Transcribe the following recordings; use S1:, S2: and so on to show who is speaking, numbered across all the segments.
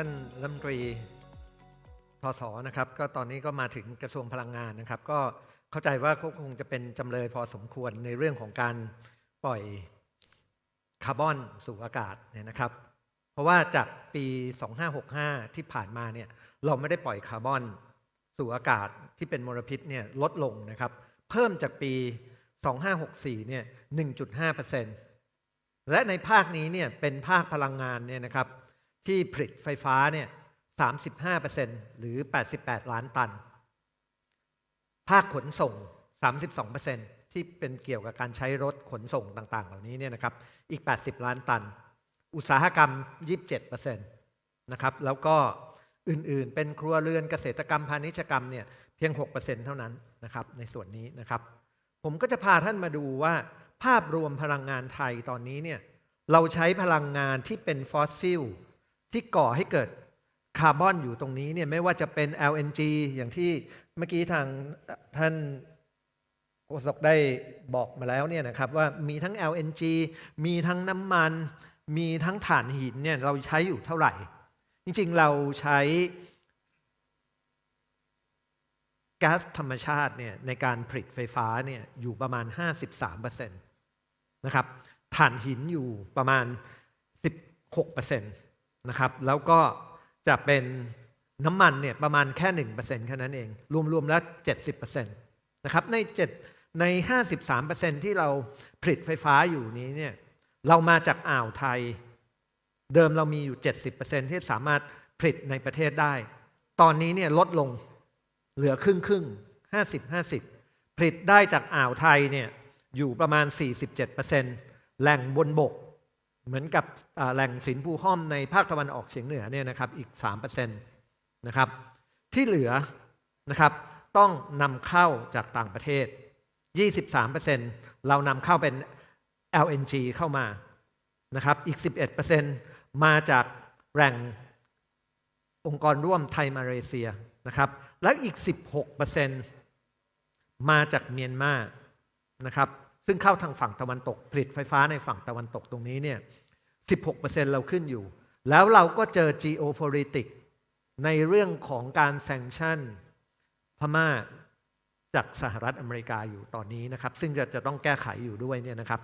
S1: ท่านรัฐมนตรีทศนะครับ ก็ตอนนี้ก็มาถึงกระทรวงพลังงานนะครับ ก็เข้าใจว่าก็คงจะเป็นจำเลยพอสมควรในเรื่องของการปล่อยคาร์บอนสู่อากาศเนี่ยนะครับ เพราะว่าจากปี 2565 ที่ผ่านมาเนี่ยเราไม่ได้ปล่อยคาร์บอนสู่อากาศที่เป็นมลพิษเนี่ยลดลงนะครับ เพิ่มจากปี 2564 เนี่ย 1.5%และในภาคนี้เนี่ยเป็นภาคพลังงานเนี่ยนะครับ ที่ผลิตไฟฟ้าเนี่ย35%หรือ 88 ล้านตัน ภาคขนส่ง 32%ที่เป็นเกี่ยวกับการใช้รถขนส่งต่างๆ เหล่านี้เนี่ยนะครับ อีก 80 ล้านตัน อุตสาหกรรม 27%นะครับ แล้วก็อื่นๆ เป็นครัวเรือนเกษตรกรรมพาณิชยกรรมเนี่ยเพียง 6%เท่านั้นนะครับ ในส่วนนี้นะครับ ผมก็จะพาท่านมาดูว่า ภาพรวมพลังงานไทยตอนนี้เนี่ย เราใช้พลังงานที่เป็นฟอสซิล ที่ก่อให้เกิดคาร์บอนอยู่ตรงนี้เนี่ยไม่ว่าจะเป็น LNG อย่างที่เมื่อกี้ทางท่านโฆษกได้บอกมาแล้วเนี่ยนะครับว่ามีทั้ง LNG มีทั้งน้ำมัน มีทั้งถ่านหินเนี่ยเราใช้อยู่เท่าไหร่ จริงๆเราใช้แก๊าซธรรมชาติเนี่ยในการผลิตไฟฟ้าเนี่ยอยู่ประมาณ 53%นะครับถ่านหินอยู่ประมาณ 16% นะครับ แล้วก็จะเป็นน้ำมันเนี่ยประมาณแค่ 1%แค่นั้นเอง รวม ๆ แล้ว 70%นะครับใน7ใน 53%ที่เราผลิตไฟฟ้าอยู่นี้เนี่ยเรามาจากอ่าวไทย เดิมเรามีอยู่ 70%ที่สามารถผลิตในประเทศได้ ตอนนี้เนี่ยลดลงเหลือครึ่งครึ่ง50 50 ผลิตได้จากอ่าวไทยเนี่ยอยู่ประมาณ 47%แหล่งบนบก เหมือนกับแหล่งสินภูห้อมในภาคตะวันออกเฉียงเหนือเนี่ยนะครับอีก3%นะครับที่เหลือนะครับต้องนำเข้าจากต่างประเทศ 23%เรานำเข้าเป็น LNG เข้ามานะครับอีก 11%มาจากแหล่งองค์กรร่วมไทยมาเลเซียนะครับแล้วอีก 16%มาจากเมียนมานะครับ ซึ่งเข้าทางฝั่งตะวันตก ผลิตไฟฟ้าในฝั่งตะวันตกตรงนี้เนี่ย 16%เราขึ้นอยู่ แล้วเราก็เจอ geopolitics ในเรื่องของการแซงชั่นพม่าจากสหรัฐอเมริกาอยู่ตอนนี้นะครับ ซึ่งจะจะต้องแก้ไขอยู่ด้วยเนี่ยนะครับ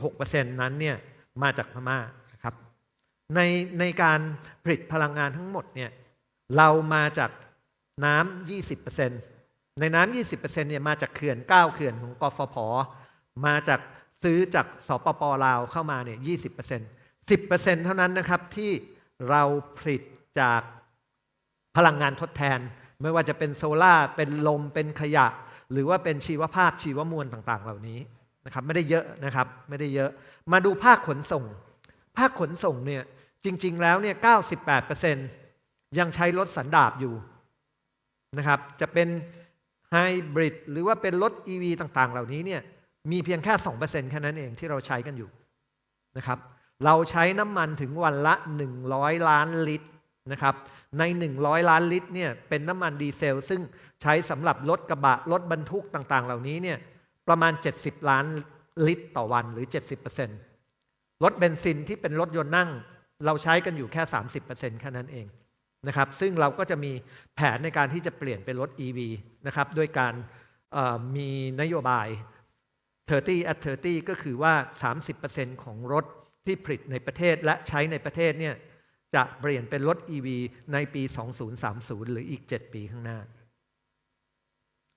S1: 16%นั้นเนี่ยมาจากพม่านะครับ ในในการผลิตพลังงานทั้งหมดเนี่ยเรามาจากน้ำ20%ในน้ำ20%เนี่ยมาจากเขื่อน 9 เขื่อนของกฟผ มาจากซื้อจากสปปลาวเข้ามาเนี่ย20% 10%เท่านั้นนะครับที่เราผลิตจากพลังงานทดแทน ไม่ว่าจะเป็นโซลา่าเป็นลมเป็นขยะ หรือว่าเป็นชีวภาพชีวมวลต่าง ๆ เหล่านี้นะครับไม่ได้เยอะนะครับไม่ได้เยอะ มาดูภาคขนส่ง ภาคขนส่งเนี่ยจริง ๆ แล้วเนี่ย98%ยังใช้รถสันดาปอยู่นะครับจะเป็นไฮบริดหรือว่าเป็นรถ EV ต่าง ๆ เหล่านี้เนี่ย มีเพียงแค่ 2%แค่นั้นเองที่เราใช้กันอยู่นะครับ เราใช้น้ำมันถึงวันละ 100 ล้านลิตรนะครับ ใน 100 ล้านลิตรเนี่ยเป็นน้ำมันดีเซล ซึ่งใช้สำหรับรถกระบะรถบรรทุกต่างๆ เหล่านี้เนี่ยประมาณ 70 ล้านลิตรต่อวันหรือ 70%รถเบนซินที่เป็นรถยนต์นั่ง เราใช้กันอยู่แค่ 30%แค่นั้นเองนะครับ ซึ่งเราก็จะมีแผนในการที่จะเปลี่ยนเป็นรถ EV นะครับด้วยการมีนโยบาย 30 at 30 ก็คือว่า 30%ของรถที่ผลิตในประเทศและใช้ในประเทศเนี่ยจะเปลี่ยนเป็นรถ EV ในปี 2030 หรืออีก 7 ปีข้างหน้า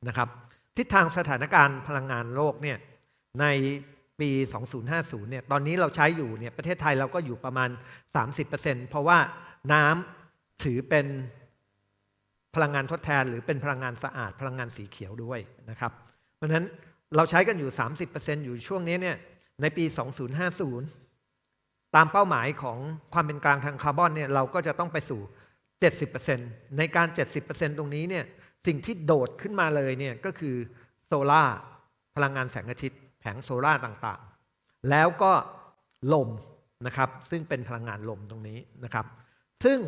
S1: นะครับทิศทางสถานการณ์พลังงานโลกเนี่ยในปี 2050 เนี่ยตอนนี้เราใช้อยู่เนี่ยประเทศไทยเราก็อยู่ประมาณ 30%เพราะว่าน้ำถือเป็นพลังงานทดแทน หรือเป็นพลังงานสะอาด พลังงานสีเขียวด้วยนะครับ เพราะฉะนั้น เราใช้กันอยู่ 30%อยู่ช่วงนี้เนี่ยในปี 2050 ตามเป้าหมายของความเป็นกลางทางคาร์บอนเนี่ยเราก็จะต้องไปสู่ 70%ในการ 70%ตรงนี้เนี่ยสิ่งที่โดดขึ้นมาเลยเนี่ยก็คือโซลา่าพลังงานแสงอาทิตย์ แผงโซลา่าต่างๆ แล้วก็ลมนะครับซึ่งเป็นพลังงานลมตรงนี้นะครับ ซึ่ง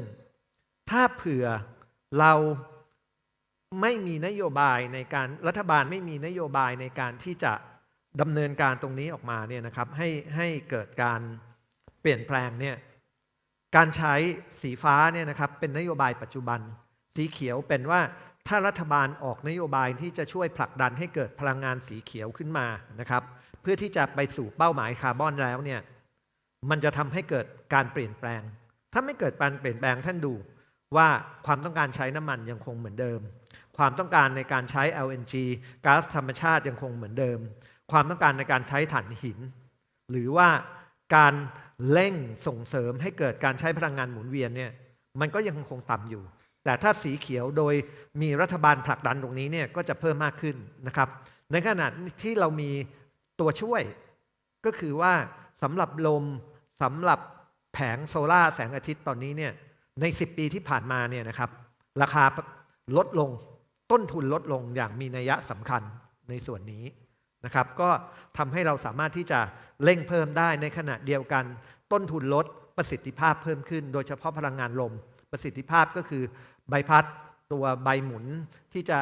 S1: ถ้าเผื่อเรา ไม่มีนโยบายในการรัฐบาลไม่มีนโยบายในการที่จะดำเนินการตรงนี้ออกมาเนี่ยนะครับให้ให้เกิดการเปลี่ยนแปลงเนี่ยการใช้สีฟ้าเนี่ยนะครับเป็นนโยบายปัจจุบัน สีเขียวเป็นว่าถ้ารัฐบาลออกนโยบายที่จะช่วยผลักดันให้เกิดพลังงานสีเขียวขึ้นมานะครับ เพื่อที่จะไปสู่เป้าหมายคาร์บอนแล้วเนี่ยมันจะทำให้เกิดการเปลี่ยนแปลง ถ้าไม่เกิดการเปลี่ยนแปลงท่านดูว่าความต้องการใช้น้ำมันยังคงเหมือนเดิม ความต้องการในการใช้ LNG ก๊าซธรรมชาติยังคงเหมือนเดิม ความต้องการในการใช้ถ่านหิน หรือว่าการเร่งส่งเสริมให้เกิดการใช้พลังงานหมุนเวียนเนี่ยมันก็ยังคงต่ำอยู่ แต่ถ้าสีเขียวโดยมีรัฐบาลผลักดันตรงนี้เนี่ยก็จะเพิ่มมากขึ้นนะครับ ในขณะที่เรามีตัวช่วย ก็คือว่าสำหรับลมสำหรับแผงโซลาร์แสงอาทิตย์ตอนนี้เนี่ยใน 10 ปีที่ผ่านมาเนี่ยนะครับ ราคาลดลง ต้นทุนลดลงอย่างมีนัยสำคัญในส่วนนี้นะครับ ก็ทำให้เราสามารถที่จะเร่งเพิ่มได้ในขณะเดียวกัน ต้นทุนลดประสิทธิภาพเพิ่มขึ้น โดยเฉพาะพลังงานลม ประสิทธิภาพก็คือใบพัดตัวใบหมุนที่จะ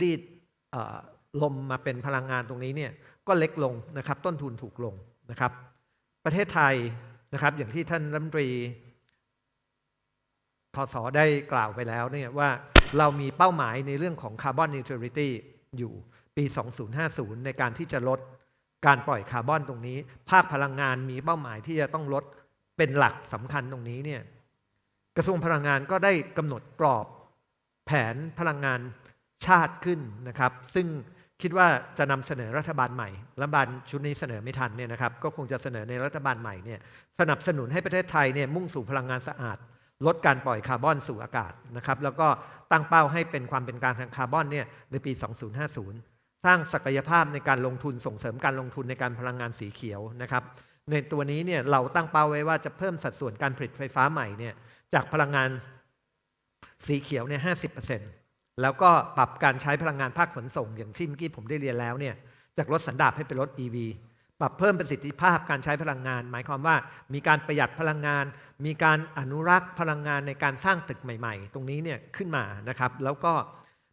S1: รีดลมมาเป็นพลังงานตรงนี้เนี่ยก็เล็กลงนะครับ ต้นทุนถูกลงนะครับ ประเทศไทยนะครับ อย่างที่ท่านรัฐมนตรีทศได้กล่าวไปแล้วเนี่ยว่า เรามีเป้าหมายในเรื่องของคาร์บอนนิวทรัลิตี้อยู่ปี 2050 ในการที่จะลดการปล่อยคาร์บอนตรงนี้ ภาคพลังงานมีเป้าหมายที่จะต้องลดเป็นหลักสำคัญตรงนี้เนี่ยกระทรวงพลังงานก็ได้กำหนดกรอบแผนพลังงานชาติขึ้นนะครับ ซึ่งคิดว่าจะนำเสนอรัฐบาลใหม่ รัฐบาลชุดนี้เสนอไม่ทันเนี่ยนะครับ ก็คงจะเสนอในรัฐบาลใหม่เนี่ยสนับสนุนให้ประเทศไทยเนี่ยมุ่งสู่พลังงานสะอาด ลดการปล่อยคาร์บอนสู่อากาศนะครับแล้วก็ตั้งเป้าให้เป็นความเป็นกลางทางคาร์บอนเนี่ยในปี 2050 สร้างศักยภาพในการลงทุนส่งเสริมการลงทุนในการพลังงานสีเขียวนะครับในตัวนี้เนี่ยเราตั้งเป้าไว้ว่าจะเพิ่มสัดส่วนการผลิตไฟฟ้าใหม่เนี่ยจากพลังงานสีเขียวเนี่ยห้แล้วก็ปรับการใช้พลังงานภาคขนส่งอย่างที่เมื่อกี้ผมได้เรียนแล้วเนี่ยจากรถสันดาปให้เป็นรถ EV ปรับเพิ่มประสิทธิภาพการใช้พลังงาน หมายความว่ามีการประหยัดพลังงาน มีการอนุรักษ์พลังงานในการสร้างตึกใหม่ ๆ ตรงนี้เนี่ยขึ้นมานะครับ แล้วก็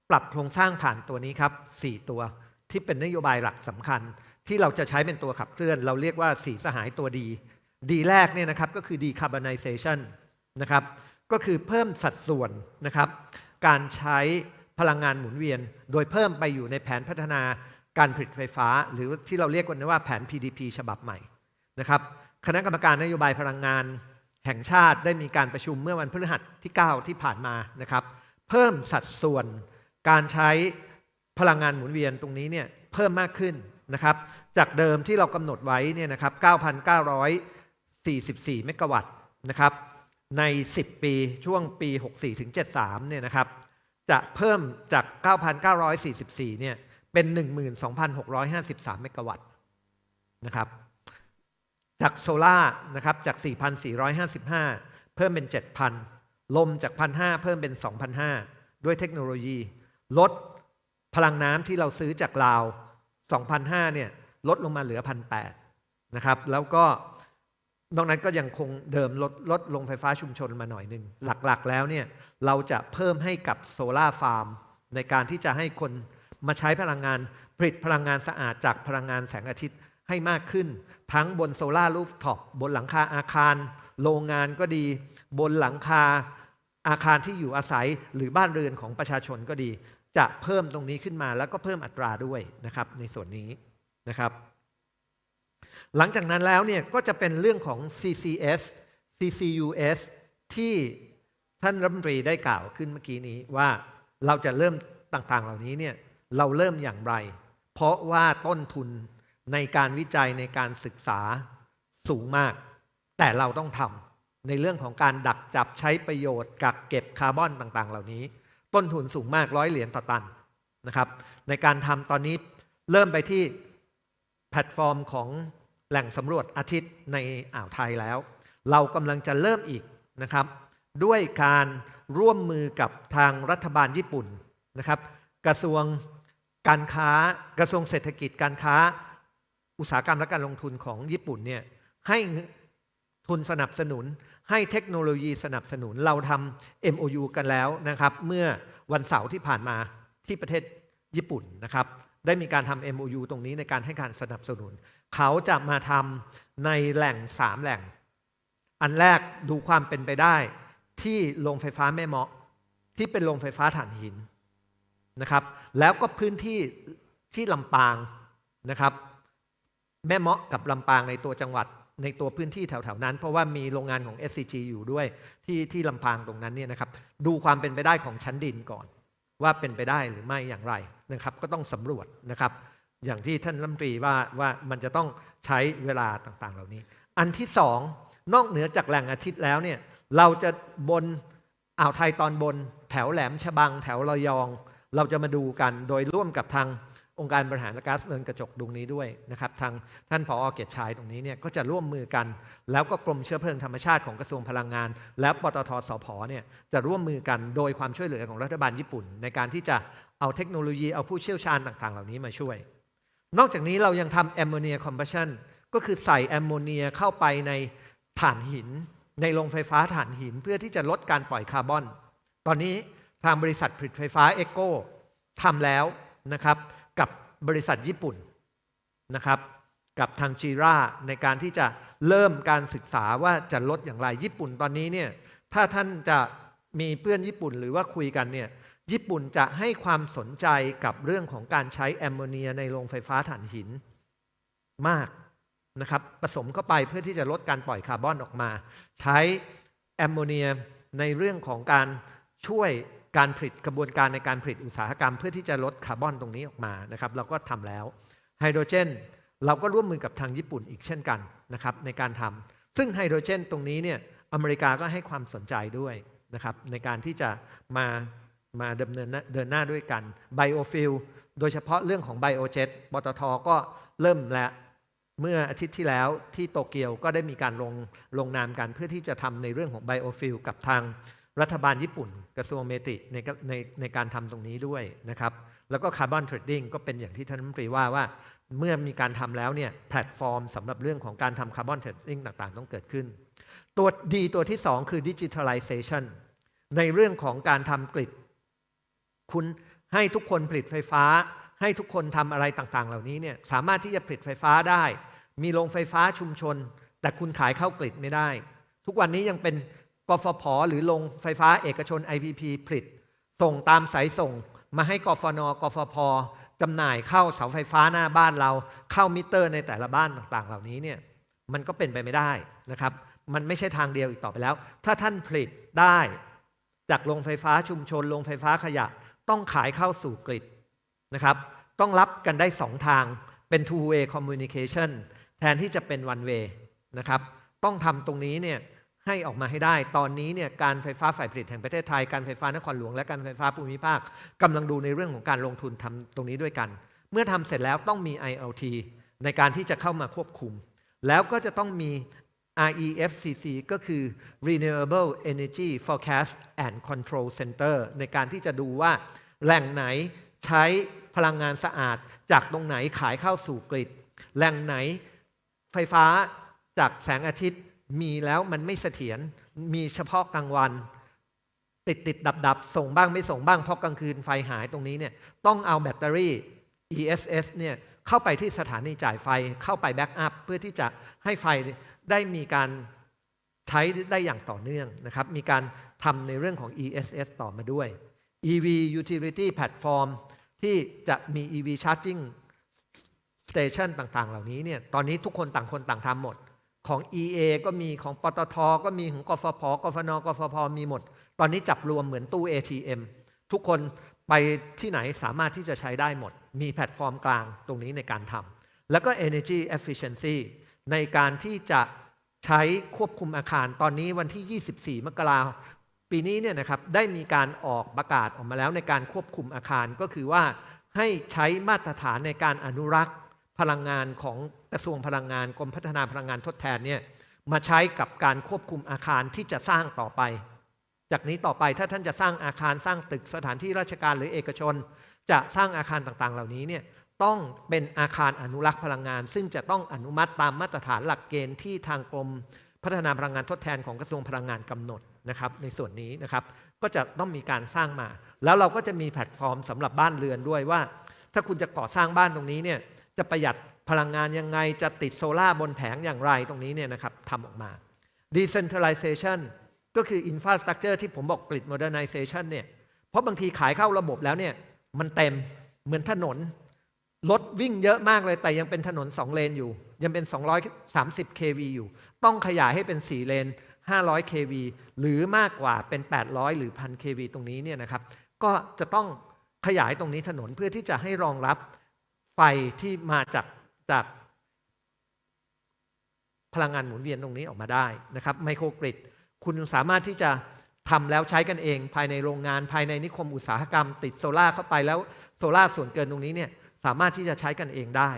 S1: ปรับโครงสร้างผ่านตัวนี้ครับ 4 ตัวที่เป็นนโยบายหลักสำคัญ ที่เราจะใช้เป็นตัวขับเคลื่อน เราเรียกว่าสีสหายตัวดี ดีแรกเนี่ยนะครับก็คือ decarbonization นะครับก็คือเพิ่มสัดส่วนนะครับ การใช้พลังงานหมุนเวียน โดยเพิ่มไปอยู่ในแผนพัฒนา การผลิตไฟฟ้า หรือที่เราเรียกกันว่าแผน PDP ฉบับใหม่นะครับคณะกรรมการนโยบายพลังงาน แห่งชาติได้มีการประชุมเมื่อวันพฤหัสที่ 9 ที่ผ่านมานะครับเพิ่มสัดส่วนการใช้พลังงานหมุนเวียนตรงนี้เนี่ยเพิ่มมากขึ้นนะครับจากเดิมที่เรากำหนดไว้เนี่ยนะครับ9,944 เมกะวัตต์นะครับใน 10 ปีช่วงปี 64 ถึง 73 เนี่ยนะครับจะเพิ่มจาก 9,944 เนี่ย เป็น 12,653 เมกะวัตต์นะครับ จากโซล่านะครับจาก 4,455 เพิ่มเป็น 7,000 ลมจาก 1,500 เพิ่มเป็น 2,500 ด้วยเทคโนโลยี ลดพลังน้ำที่เราซื้อจากลาว 2,500 เนี่ย ลดลงมาเหลือ 1,800 นะครับ แล้วก็นอกนั้นก็ยังคงเดิมลดลดลงไฟฟ้าชุมชนมาหน่อยหนึ่ง หลักๆแล้วเนี่ย เราจะเพิ่มให้กับโซลาร์ฟาร์ม ในการที่จะให้คน มาใช้พลังงานผลิตพลังงานสะอาดจากพลังงานแสงอาทิตย์ให้มากขึ้น ทั้งบนโซลาร์รูฟท็อปบนหลังคาอาคาร โรงงานก็ดี บนหลังคาอาคารที่อยู่อาศัยหรือบ้านเรือนของประชาชนก็ดี จะเพิ่มตรงนี้ขึ้นมาแล้วก็เพิ่มอัตราด้วยนะครับในส่วนนี้นะครับ หลังจากนั้นแล้วเนี่ยก็จะเป็นเรื่องของ CCS CCUS ที่ท่านรัฐมนตรีได้กล่าวขึ้นเมื่อกี้นี้ว่าเราจะเริ่มต่างๆ เหล่านี้เนี่ย เราเริ่มอย่างไร เพราะว่าต้นทุนในการวิจัยในการศึกษาสูงมาก แต่เราต้องทำในเรื่องของการดักจับใช้ประโยชน์กักเก็บคาร์บอนต่าง ๆ เหล่านี้ ต้นทุนสูงมากร้อยเหรียญต่อตันนะครับ ในการทำตอนนี้เริ่มไปที่แพลตฟอร์มของแหล่งสำรวจอาทิตย์ในอ่าวไทยแล้ว เรากำลังจะเริ่มอีกนะครับ ด้วยการร่วมมือกับทางรัฐบาลญี่ปุ่นนะครับ กระทรวง การค้ากระทรวงเศรษฐกิจการค้า อุตสาหกรรมและการลงทุนของญี่ปุ่นเนี่ยให้ทุนสนับสนุน ให้เทคโนโลยีสนับสนุนเราทำ MOU กันแล้วนะครับ เมื่อวันเสาร์ที่ผ่านมาที่ประเทศญี่ปุ่นนะครับ ได้มีการทำ MOU ตรงนี้ในการให้การสนับสนุน เขาจะมาทำในแหล่ง3แหล่ง อันแรกดูความเป็นไปได้ที่โรงไฟฟ้าแม่เมาะที่เป็นโรงไฟฟ้าถ่านหิน นะครับแล้วก็พื้นที่ที่ลำปางนะครับแม่เมาะกับลำปางในตัวจังหวัดในตัวพื้นที่แถวๆนั้น เพราะว่ามีโรงงานของ SCG อยู่ด้วยที่ที่ลำปางตรงนั้นเนี่ยนะครับดูความเป็นไปได้ของชั้นดินก่อน ว่าเป็นไปได้หรือไม่อย่างไรนะครับก็ต้องสำรวจนะครับอย่างที่ท่านรัฐมนตรีว่าว่ามันจะต้องใช้เวลาต่างๆ เหล่านี้ อันที่สองนอกเหนือจากแหล่งอาทิตย์แล้วเนี่ยเราจะบนอ่าวไทยตอนบน แถวแหลมฉบัง แถวระยอง เราจะมาดูกันโดยร่วมกับทางองค์การบริหารก๊าซเรือนกระจกดวงนี้ด้วยนะครับทางท่านผอเกียรติชายตรงนี้เนี่ยก็จะร่วมมือกัน แล้วก็กรมเชื้อเพลิงธรรมชาติของกระทรวงพลังงาน และปตทสพเนี่ยจะร่วมมือกันโดยความช่วยเหลือของรัฐบาลญี่ปุ่น ในการที่จะเอาเทคโนโลยีเอาผู้เชี่ยวชาญต่างๆ เหล่านี้มาช่วย นอกจากนี้เรายังทำแอมโมเนียคอม b ั s ชันก็คือใส่แอมโมเนียเข้าไปในถ่านหิน ในโรงไฟฟ้าถ่านหินเพื่อที่จะลดการปล่อยคาร์บอน ตอนนี้ ทางบริษัทผลิตไฟฟ้าเอโก้ทำแล้วนะครับกับบริษัทญี่ปุ่นนะครับกับทางจีราในการที่จะเริ่มการศึกษาว่าจะลดอย่างไรญี่ปุ่นตอนนี้เนี่ยถ้าท่านจะมีเพื่อนญี่ปุ่นหรือว่าคุยกันเนี่ยญี่ปุ่นจะให้ความสนใจกับเรื่องของการใช้แอมโมเนียในโรงไฟฟ้าถ่านหินมากนะครับผสมเข้าไปเพื่อที่จะลดการปล่อยคาร์บอนออกมา ใช้แอมโมเนียในเรื่องของการช่วย การผลิตกระบวนการในการผลิตอุตสาหกรรม เพื่อที่จะลดคาร์บอนตรงนี้ออกมานะครับเราก็ทำแล้วไฮโดรเจนเราก็ร่วมมือกับทางญี่ปุ่นอีกเช่นกันนะครับในการทำซึ่งไฮโดรเจนตรงนี้เนี่ยอเมริกาก็ให้ความสนใจด้วยนะครับในการที่จะมามาดำเนินเดินหน้าด้วยกันไบโอฟิลโดยเฉพาะเรื่องของไบโอเจ็ตปตทก็เริ่มแล้วเมื่ออาทิตย์ที่แล้วที่โตเกียวก็ได้มีการลงลงนามกันเพื่อที่จะทำในเรื่องของไบโอฟิลกับทาง รัฐบาลญี่ปุ่นกระทรวงเมติในในในการทำตรงนี้ด้วยนะครับ แล้วก็คาร์บอนเทรดดิ้งก็เป็นอย่างที่ท่านรัฐมนตรีว่าว่า เมื่อมีการทำแล้วเนี่ยแพลตฟอร์มสำหรับเรื่องของการทำคาร์บอนเทรดดิ้งต่างๆ ต้องเกิดขึ้น ตัวดีตัวที่ 2 คือดิจิทัลไลเซชันในเรื่องของการทำกริดคุณให้ทุกคนผลิตไฟฟ้า ให้ทุกคนทำอะไรต่างๆ เหล่านี้เนี่ยสามารถที่จะผลิตไฟฟ้าได้ มีโรงไฟฟ้าชุมชน แต่คุณขายเข้ากริดไม่ได้ ทุกวันนี้ยังเป็น กฟผ หรือโรงไฟฟ้าเอกชน IPP ผลิต ส่งตามสายส่งมาให้กฟน กฟพจำหน่ายเข้าเสาไฟฟ้าหน้าบ้านเรา เข้ามิเตอร์ในแต่ละบ้านต่างๆ เหล่านี้เนี่ยมันก็เป็นไปไม่ได้นะครับ มันไม่ใช่ทางเดียวอีกต่อไปแล้ว ถ้าท่านผลิตได้จากโรงไฟฟ้าชุมชนโรงไฟฟ้าขยะ ต้องขายเข้าสู่กริดนะครับ ต้องรับกันได้สองทางเป็น two way communication แทนที่จะเป็น one way นะครับ ต้องทำตรงนี้เนี่ย ให้ออกมาให้ได้ ตอนนี้เนี่ยการไฟฟ้าฝ่ายผลิตแห่งประเทศไทย การไฟฟ้านครหลวง และการไฟฟ้าภูมิภาคกำลังดูในเรื่องของการลงทุนทำตรงนี้ด้วยกัน เมื่อทำเสร็จแล้วต้องมี IoT ในการที่จะเข้ามาควบคุม แล้วก็จะต้องมี REFCC ก็คือ Renewable Energy Forecast and Control Center ในการที่จะดูว่าแหล่งไหนใช้พลังงานสะอาด จากตรงไหนขายเข้าสู่กริดแหล่งไหนไฟฟ้าจากแสงอาทิตย์ มีแล้วมันไม่เสถียรมีเฉพาะกลางวัน ติดติดดับดับส่งบ้างไม่ส่งบ้างเพราะกลางคืนไฟหายตรงนี้เนี่ยต้องเอาแบตเตอรี่ ESS เนี่ยเข้าไปที่สถานีจ่ายไฟเข้าไปแบ็กอัพเพื่อที่จะให้ไฟได้มีการใช้ได้อย่างต่อเนื่องนะครับ มีการทำในเรื่องของ ESS ต่อมาด้วย EV Utility Platform ที่จะมี EV Charging Station ต่างๆ เหล่านี้เนี่ยตอนนี้ทุกคนต่างคนต่างทำหมด ของ EA ก็มีของปตทก็มีของกฟผกฟนกฟพมีหมด ตอนนี้จับรวมเหมือนตู้ ATM ทุกคนไปที่ไหนสามารถที่จะใช้ได้หมด มีแพลตฟอร์มกลางตรงนี้ในการทำแล้วก็ Energy Efficiency ในการที่จะใช้ควบคุมอาคารตอนนี้วันที่ 24 มกราปีนี้เนี่ยนะครับได้มีการออกประกาศออกมาแล้วในการควบคุมอาคารก็คือว่าให้ใช้มาตรฐานในการอนุรักษ์ พลังงานของกระทรวงพลังงานกรมพัฒนาพลังงานทดแทนเนี่ยมาใช้กับการควบคุมอาคารที่จะสร้างต่อไป จากนี้ต่อไปถ้าท่านจะสร้างอาคารสร้างตึกสถานที่ราชการหรือเอกชน จะสร้างอาคารต่างๆ เหล่านี้เนี่ยต้องเป็นอาคารอนุรักษ์พลังงาน ซึ่งจะต้องอนุมัติตามมาตรฐานหลักเกณฑ์ที่ทางกรมพัฒนาพลังงานทดแทนของกระทรวงพลังงานกำหนดนะครับในส่วนนี้นะครับก็จะต้องมีการสร้างมา แล้วเราก็จะมีแพลตฟอร์มสำหรับบ้านเรือนด้วยว่า ถ้าคุณจะก่อสร้างบ้านตรงนี้เนี่ย จะประหยัดพลังงานยังไงจะติดโซลา่าบนแผงอย่างไรตรงนี้เนี่ยนะครับทำออกมา decentralization ก็คือ infrastructure ที่ผมบอก grid modernization เนี่ยเพราะบางทีขายเข้าระบบแล้วเนี่ยมันเต็มเหมือนถนน รถวิ่งเยอะมากเลยแต่ยังเป็นถนน 2 เลนอยู่ ยังเป็น 230 kV อยู่ ต้องขยายให้เป็น 4 เลน 500 kV หรือมากกว่าเป็น 800 หรือ 1,000 kV ตรงนี้เนี่ยนะครับ ก็จะต้องขยายตรงนี้ถนนเพื่อที่จะให้รองรับ ไฟที่มาจากจากพลังงานหมุนเวียนตรงนี้ออกมาได้นะครับไมโครกริดคุณสามารถที่จะทำแล้วใช้กันเอง ภายในโรงงานภายในนิคมอุตสาหกรรม ติดโซล่าเข้าไปแล้วโซล่าส่วนเกินตรงนี้เนี่ยสามารถที่จะใช้กันเองได้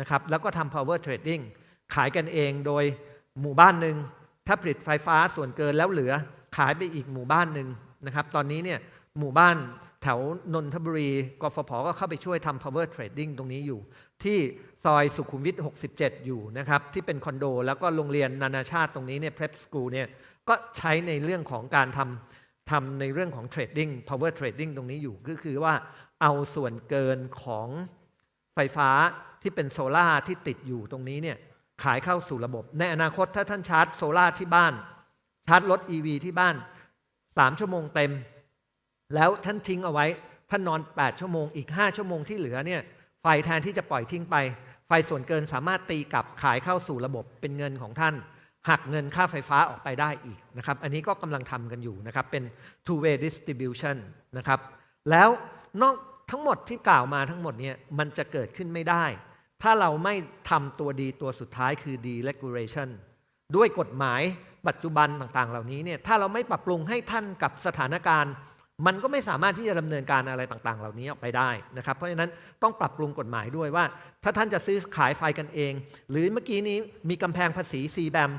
S1: นะครับแล้วก็ทำ power trading ขายกันเองโดยหมู่บ้านหนึ่งถ้าผลิตไฟฟ้าส่วนเกินแล้วเหลือขายไปอีกหมู่บ้านหนึ่งนะครับ ตอนนี้เนี่ยหมู่บ้าน แถวนนทบุรีกฟผก็เข้าไปช่วยทำ power trading ตรงนี้อยู่ ที่ซอยสุขุมวิท 67 อยู่นะครับ ที่เป็นคอนโด แล้วก็โรงเรียนนานาชาติตรงนี้เนี่ย prep school เนี่ยก็ใช้ในเรื่องของการทำทำในเรื่องของ trading power trading ตรงนี้อยู่ ก็คือว่าเอาส่วนเกินของไฟฟ้าที่เป็นโซล่าที่ติดอยู่ตรงนี้เนี่ยขายเข้าสู่ระบบ ในอนาคตถ้าท่านชาร์จโซล่าที่บ้าน ชาร์จรถ EV ที่บ้าน 3 ชั่วโมงเต็ม แล้วท่านทิ้งเอาไว้ ท่านนอน 8 ชั่วโมง อีก 5 ชั่วโมงที่เหลือเนี่ย ไฟแทนที่จะปล่อยทิ้งไป ไฟส่วนเกินสามารถตีกลับขายเข้าสู่ระบบเป็นเงินของท่าน หักเงินค่าไฟฟ้าออกไปได้อีกนะครับ อันนี้ก็กำลังทำกันอยู่นะครับ เป็น two way distribution นะครับ แล้วนอกทั้งหมดที่กล่าวมาทั้งหมดเนี่ยมันจะเกิดขึ้นไม่ได้ ถ้าเราไม่ทำตัวดีตัวสุดท้ายคือ deregulation ด้วยกฎหมายปัจจุบันต่างๆ เหล่านี้เนี่ย ถ้าเราไม่ปรับปรุงให้ท่านกับสถานการณ์ มันก็ไม่สามารถที่จะดำเนินการอะไรต่างๆ เหล่านี้ออกไปได้นะครับ เพราะฉะนั้นต้องปรับปรุงกฎหมายด้วยว่า ถ้าท่านจะซื้อขายไฟกันเอง หรือเมื่อกี้นี้มีกำแพงภาษี c b a m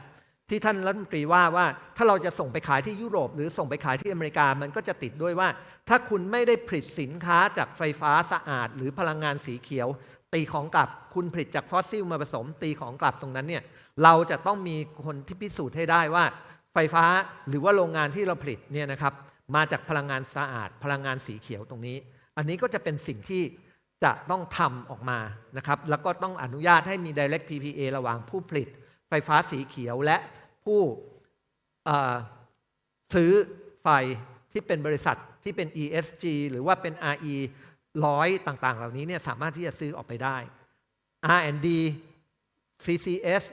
S1: ที่ท่านรัฐมนตรีว่าว่า ถ้าเราจะส่งไปขายที่ยุโรป หรือส่งไปขายที่อเมริกามันก็จะติดด้วยว่า ถ้าคุณไม่ได้ผลิตสินค้าจากไฟฟ้าสะอาด หรือพลังงานสีเขียว ตีของกลับคุณผลิตจากฟอสซิลมาผสม ตีของกลับตรงนั้นเนี่ยเราจะต้องมีคนที่พิสูจน์ให้ได้ว่า ไฟฟ้าหรือว่าโรงงานที่เราผลิตเนี่ยนะครับ มาจากพลังงานสะอาด พลังงานสีเขียวตรงนี้ อันนี้ก็จะเป็นสิ่งที่จะต้องทำออกมานะครับ แล้วก็ต้องอนุญาตให้มี direct PPA ระหว่างผู้ผลิต ไฟฟ้าสีเขียวและผู้ซื้อไฟที่เป็นบริษัทที่เป็น ESG หรือว่าเป็น RE ร้อยต่างๆ เหล่านี้เนี่ยสามารถที่จะซื้อออกไปได้ R&D CCS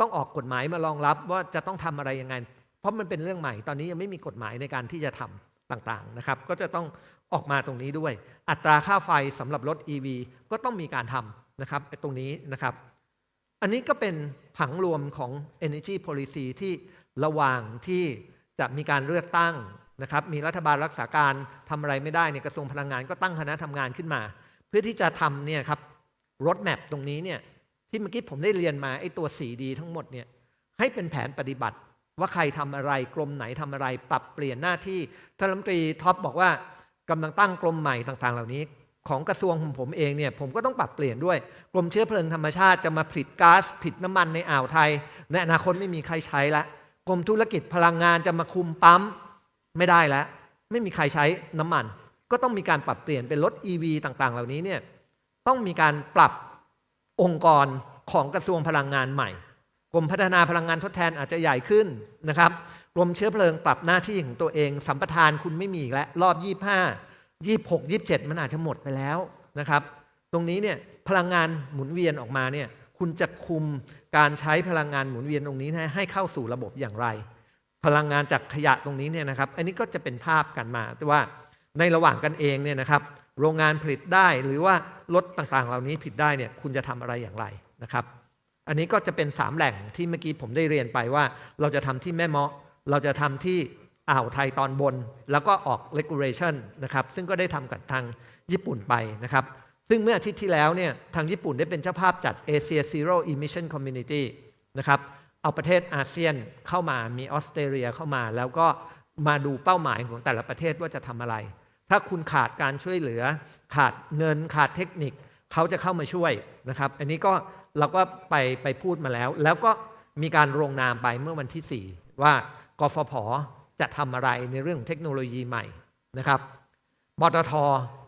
S1: ต้องออกกฎหมายมารองรับว่าจะต้องทำอะไรยังไง เพราะมันเป็นเรื่องใหม่ ตอนนี้ยังไม่มีกฎหมายในการที่จะทำต่างๆนะครับ ก็จะต้องออกมาตรงนี้ด้วย อัตราค่าไฟสำหรับรถ EV ก็ต้องมีการทำนะครับตรงนี้นะครับ อันนี้ก็เป็นผังรวมของ Energy Policy ที่ระหว่างที่จะมีการเลือกตั้งนะครับ มีรัฐบาลรักษาการทำอะไรไม่ได้ในกระทรวงพลังงานก็ตั้งคณะทำงานขึ้นมา เพื่อที่จะทำเนี่ยครับรถแมพตรงนี้เนี่ยที่เมื่อกี้ผมได้เรียนมาไอ้ตัว 4D ทั้งหมดเนี่ยให้เป็นแผนปฏิบัติ ว่าใครทำอะไรกรมไหนทำอะไร ปรับเปลี่ยนหน้าที่ท่านรัฐมนตรีท็อปบอกว่ากำลังตั้งกรมใหม่ต่างๆ เหล่านี้ ของกระทรวงของผมเองเนี่ยผมก็ต้องปรับเปลี่ยนด้วย กรมเชื้อเพลิงธรรมชาติจะมาผลิตก๊าซผลิตน้ำมันในอ่าวไทยในอนาคตไม่มีใครใช้ละกรมธุรกิจพลังงานจะมาคุมปั๊มไม่ได้แล้ว ไม่มีใครใช้น้ำมัน ก็ต้องมีการปรับเปลี่ยนเป็นรถ EV ต่างๆ เหล่านี้เนี่ยต้องมีการปรับองค์กรของกระทรวงพลังงานใหม่ กรมพัฒนาพลังงานทดแทนอาจจะใหญ่ขึ้นนะครับกรมเชื้อเพลิงปรับหน้าที่ของตัวเอง สัมปทานคุณไม่มีอีกแล้ว รอบ 25 26 27 มันอาจจะหมดไปแล้วนะครับ ตรงนี้เนี่ยพลังงานหมุนเวียนออกมาเนี่ยคุณจะคุมการใช้พลังงานหมุนเวียนตรงนี้ให้เข้าสู่ระบบอย่างไร พลังงานจากขยะตรงนี้เนี่ยนะครับ อันนี้ก็จะเป็นภาพกันมาว่าในระหว่างกันเองเนี่ยนะครับ โรงงานผลิตได้หรือว่ารถต่างๆ เหล่านี้ผลิตได้เนี่ยคุณจะทำอะไรอย่างไรนะครับ อันนี้ก็จะเป็น3แหล่งที่เมื่อกี้ผมได้เรียนไปว่า เราจะทำที่แม่เมาะ เราจะทำที่อ่าวไทยตอนบน แล้วก็ออก regulation นะครับซึ่งก็ได้ทำกับทางญี่ปุ่นไปนะครับซึ่งเมื่ออาทิตย์ที่แล้วเนี่ยทางญี่ปุ่นได้เป็นเจ้าภาพจัด Asia Zero Emission Community นะครับเอาประเทศอาเซียนเข้ามามีออสเตรเลียเข้ามา แล้วก็มาดูเป้าหมายของแต่ละประเทศว่าจะทำอะไร ถ้าคุณขาดการช่วยเหลือ ขาดเงินขาดเทคนิค เขาจะเข้ามาช่วยนะครับ อันนี้ก็ เราก็ไปไปพูดมาแล้ว แล้วก็มีการลงนามไปเมื่อวันที่ 4 ว่ากฟผจะทำอะไรในเรื่องเทคโนโลยีใหม่นะครับปตท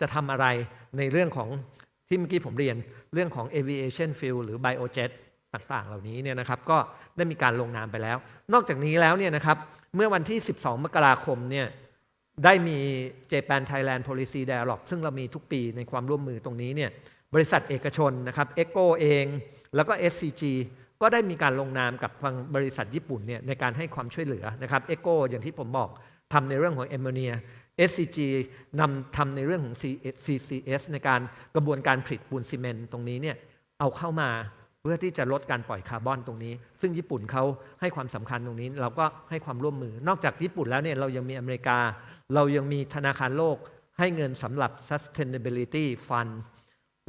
S1: จะทำอะไรในเรื่องของที่เมื่อกี้ผมเรียนเรื่องของ aviation fuel หรือ biojet ตต่างๆ เหล่านี้เนี่ยนะครับก็ได้มีการลงนามไปแล้ว นอกจากนี้แล้วเนี่ยนะครับเมื่อวันที่ 12 มกราคมเนี่ยได้มี Japan Thailand Policy Dialogue ซึ่งเรามีทุกปีในความร่วมมือตรงนี้เนี่ยบริษัทเอกชนนะครับเอโกเอง แล้วก็ SCG ก็ได้มีการลงนามกับทางบริษัทญี่ปุ่นเนี่ยในการให้ความช่วยเหลือนะครับเอโกอย่างที่ผมบอกทำในเรื่องของเอมโมเนีย SCG นำทำในเรื่องของ CCS ในการกระบวนการผลิตปูนซีเมนต์ตรงนี้เนี่ยเอาเข้ามาเพื่อที่จะลดการปล่อยคาร์บอนตรงนี้ ซึ่งญี่ปุ่นเขาให้ความสำคัญตรงนี้ เราก็ให้ความร่วมมือนอกจากญี่ปุ่นแล้วเนี่ยเรายังมีอเมริกา เรายังมีธนาคารโลก ให้เงินสำหรับ sustainability fund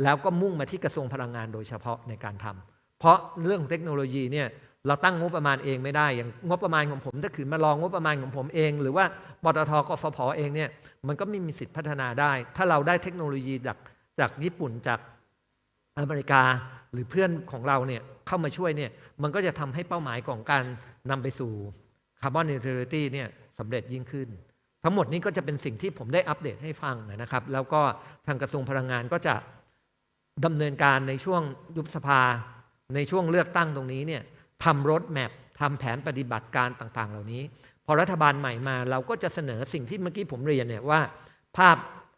S1: แล้วก็มุ่งมาที่กระทรวงพลังงานโดยเฉพาะในการทำเพราะเรื่องเทคโนโลยีเนี่ยเราตั้งงบประมาณเองไม่ได้ อย่างงบประมาณของผม ถ้าขืนมาลองงบประมาณของผมเอง หรือว่าปตทกฟผเองเนี่ยมันก็ไม่มีสิทธิพัฒนาได้ ถ้าเราได้เทคโนโลยีจากจากญี่ปุ่นจากอเมริกาหรือเพื่อนของเราเนี่ยเข้ามาช่วยเนี่ยมันก็จะทำให้เป้าหมายของการนำไปสู่คาร์บอนนิวทรัลิตี้เนี่ยสำเร็จยิ่งขึ้น ทั้งหมดนี้ก็จะเป็นสิ่งที่ผมได้อัปเดตให้ฟังนะครับ แล้วก็ทางกระทรวงพลังงานก็จะ ดำเนินการในช่วงยุบสภา ในช่วงเลือกตั้งตรงนี้เนี่ยทำรถแมพทำแผนปฏิบัติการต่างๆ เหล่านี้ พอรัฐบาลใหม่มา เราก็จะเสนอสิ่งที่เมื่อกี้ผมเรียนเนี่ยว่าภาพ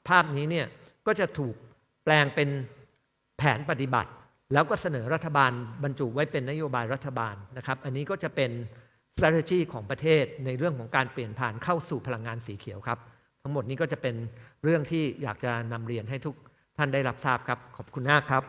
S1: ภาพนี้เนี่ยก็จะถูกแปลงเป็นแผนปฏิบัติ แล้วก็เสนอรัฐบาลบรรจุไว้เป็นนโยบายรัฐบาลนะครับ อันนี้ก็จะเป็น strategy ของประเทศในเรื่องของการเปลี่ยนผ่านเข้าสู่พลังงานสีเขียวครับ ทั้งหมดนี้ก็จะเป็นเรื่องที่อยากจะนำเรียนให้ทุก ท่านได้รับทราบครับ ขอบคุณมากครับ